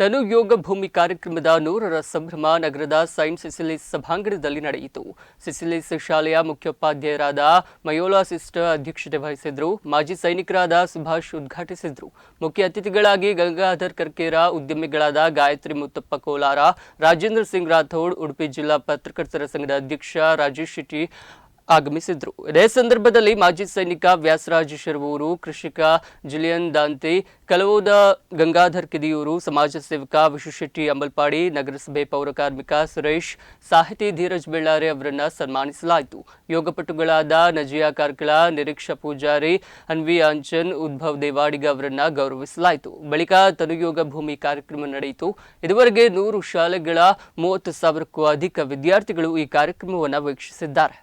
ತನು ಯೋಗ ಭೂಮಿ ಕಾರ್ಯಕ್ರಮದ ನೂರರ ಸಂಭ್ರಮ ನಗರದ ಸೈಂಟ್ ಸಿಸಿಲಿಸ್ ಸಭಾಂಗಣದಲ್ಲಿ ನಡೆಯಿತು. ಸಿಸಿಲಿಸ್ ಶಾಲೆಯ ಮುಖ್ಯೋಪಾಧ್ಯಾಯರಾದ ಮಯೋಲಾ ಸಿಸ್ಟರ್ ಅಧ್ಯಕ್ಷತೆ ವಹಿಸಿದ್ರು. ಮಾಜಿ ಸೈನಿಕರಾದ ಸುಭಾಷ್ ಉದ್ಘಾಟಿಸಿದ್ರು. ಮುಖ್ಯ ಅತಿಥಿಗಳಾಗಿ ಗಂಗಾಧರ್ ಕರ್ಕೇರ, ಉದ್ಯಮಿಗಳಾದ ಗಾಯತ್ರಿ ಮುತ್ತಪ್ಪ ಕೋಲಾರ, ರಾಜೇಂದ್ರ ಸಿಂಗ್ ರಾಥೋಡ್, ಉಡುಪಿ ಜಿಲ್ಲಾ ಪತ್ರಕರ್ತರ ಸಂಘದ ಅಧ್ಯಕ್ಷ ರಾಜೇಶ್ ಶೆಟ್ಟಿ ಆಗಮಿಸಿದ್ರು. ಇದೇ ಸಂದರ್ಭದಲ್ಲಿ ಮಾಜಿ ಸೈನಿಕ ವ್ಯಾಸರಾಜ ಶರ್ವೂರು, ಕೃಷಿಕ ಜುಲಿಯನ್ ದಾಂತಿ ಕಲವೋದ ಗಂಗಾಧರ್ ಕಿದಿಯೂರು, ಸಮಾಜ ಸೇವಕ ವಿಶುಶೆಟ್ಟಿ ಅಂಬಲ್ಪಾಡಿ, ನಗರಸಭೆ ಪೌರ ಕಾರ್ಮಿಕ ಸುರೇಶ್, ಸಾಹಿತಿ ಧೀರಜ್ ಬೆಳ್ಳಾರೆ ಅವರನ್ನು ಸನ್ಮಾನಿಸಲಾಯಿತು. ಯೋಗಪಟುಗಳಾದ ನಜಿಯಾ ಕಾರ್ಕಳ, ನಿರೀಕ್ಷಾ ಪೂಜಾರಿ ಅನ್ವಿ ಆಂಚನ್ ಉದ್ಭವ್ ದೇವಾಡಿಗ ಅವರನ್ನು ಗೌರವಿಸಲಾಯಿತು. ಬಳಿಕ ತನುಯೋಗ ಭೂಮಿ ಕಾರ್ಯಕ್ರಮ ನಡೆಯಿತು. ಇದುವರೆಗೆ ನೂರು ಶಾಲೆಗಳ ಮೂವತ್ತು ಸಾವಿರಕ್ಕೂ ಅಧಿಕ ವಿದ್ಯಾರ್ಥಿಗಳು ಈ ಕಾರ್ಯಕ್ರಮವನ್ನು ವೀಕ್ಷಿಸಿದ್ದಾರೆ.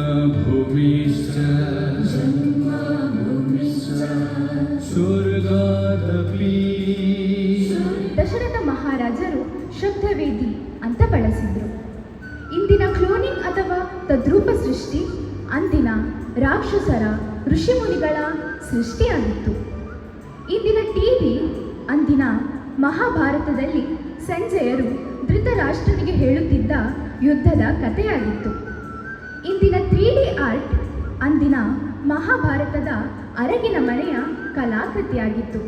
जन्मभूमिश्च स्वर्गादपि ದಶರಥ ಮಹಾರಾಜರು ಶುದ್ಧವೇದಿ ಅಂತ ಬಳಸಿದ್ರು ಇಂದಿನ ಕ್ಲೋನಿಂಗ್ ಅಥವಾ ತದ್ರೂಪ ಸೃಷ್ಟಿ ಅಂದಿನ ರಾಕ್ಷಸರ ಋಷಿಮುನಿಗಳ ಸೃಷ್ಟಿಯಾಗಿತ್ತು ಇಂದಿನ ಟಿವಿ ಅಂದಿನ ಮಹಾಭಾರತದಲ್ಲಿ ಸಂಜಯರು ಧೃತರಾಷ್ಟ್ರನಿಗೆ ಹೇಳುತ್ತಿದ್ದ ಯುದ್ಧದ ಕಥೆಯಾಗಿತ್ತು. ಇಂದಿನ ತ್ರೀ ಡಿ ಆರ್ಟ್, ಅಂದಿನ ಮಹಾಭಾರತದ ಅರಗಿನ ಮನೆಯ ಕಲಾಕೃತಿಯಾಗಿತ್ತು.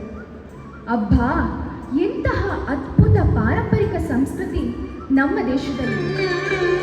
ಅಬ್ಬಾ, ಎಂತಹ ಅದ್ಭುತ ಪಾರಂಪರಿಕ ಸಂಸ್ಕೃತಿ ನಮ್ಮ ದೇಶದಲ್ಲಿ.